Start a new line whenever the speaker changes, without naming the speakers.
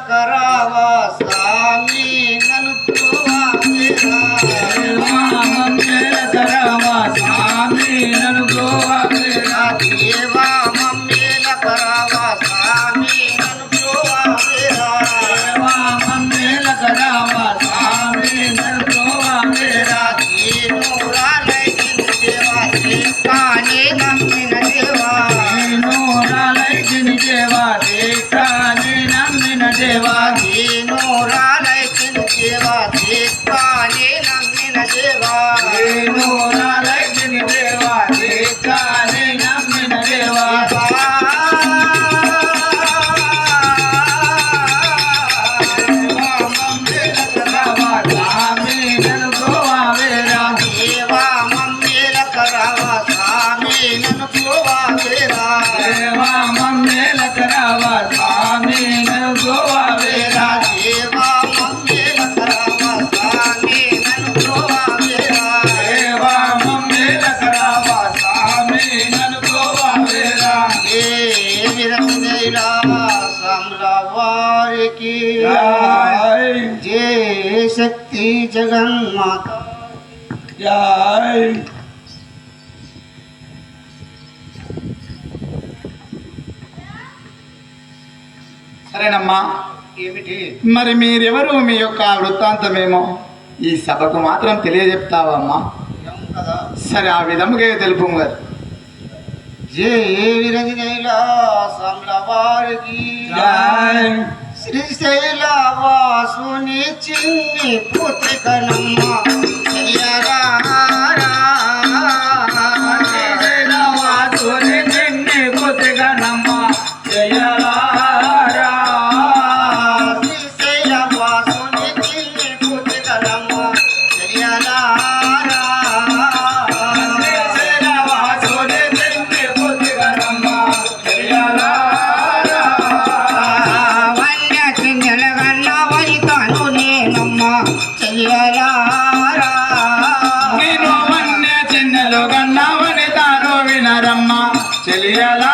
కరావా స్వామి నన్ను త్రోవా వేరా. దేవా మమ్మేల కరావా స్వామి నన్ను త్రోవా వేరా. దీనురాలై నిన్ను దేవా కానే నమ్మిన దేవా దేవా దీనురాలై నిన్ను దేవా కానే నమ్మిన దేవా దేవా సంలవారికి జయ శక్తి జగన్మాత.
సరేనమ్మా.
ఏమిటి?
మరి మీరెవరు? మీ యొక్క వృత్తాంతమేమో? ఈ సభకు మాత్రం తెలియజెప్తావమ్మా సరే ఆ విధముగా తెలుపు గారు.
జయ విరమదేలా సంలవారికి శ్రీశైల వాసుని చిన్ని పుత్రికనమ్మ చెయ్యరా
నేను వన్య చిన్నలు గన్నవని తాను వినరమ్మా చెలియలా.